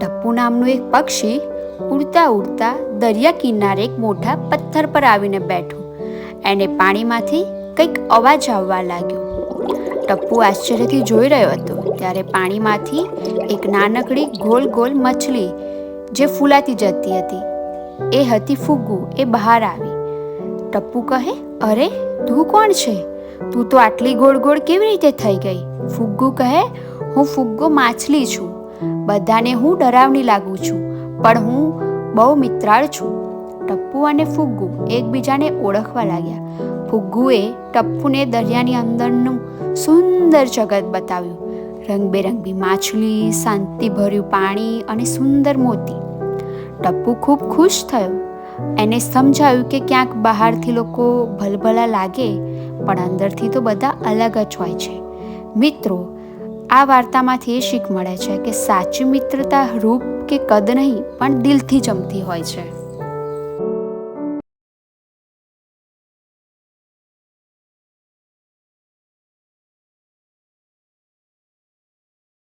ટપ્પુ નામનું એક પક્ષી ઉડતા ઉડતા દરિયા કિનારે એક મોટા પથ્થર પર આવીને બેઠું. એને પાણીમાંથી કંઈક અવાજ આવવા લાગ્યો. ટપ્પુ આશ્ચર્યથી જોઈ રહ્યો હતો, ત્યારે પાણીમાંથી એક નાનકડી ગોલ ગોલ મછલી જે ફૂલાતી જતી હતી. એ હતી ફુગ્ગુ એ બહાર આવી. ટપ્પુ કહે, અરે, તું કોણ છે? તું તો આટલી ગોળ ગોળ કેવી રીતે થઈ ગઈ? ફુગ્ગુ કહે, હું ફુગ્ગો માછલી છું. બધાને હું ડરાવની લાગું છું, પણ હું બહુ મિત્રાળ છું. ટપ્પુ અને ફુગ્ગુ એકબીજાને ઓળખવા લાગ્યા. ફુગ્ગુએ ટપ્પુને દરિયાની અંદરનું સુંદર જગત બતાવ્યું. રંગબેરંગી માછલી, શાંતિભર્યું પાણી અને સુંદર મોતી. ટપ્પુ ખૂબ ખુશ થયો. એને સમજાયું કે ક્યાંક બહારથી લોકો ભલભલા લાગે, પણ અંદરથી તો બધા અલગ જ હોય છે. મિત્રો આ વાર્તામાંથી એ શીખ મળે છે કે સાચી મિત્રતા રૂપ કે કદ નહીં, પણ દિલથી જમતી હોય છે.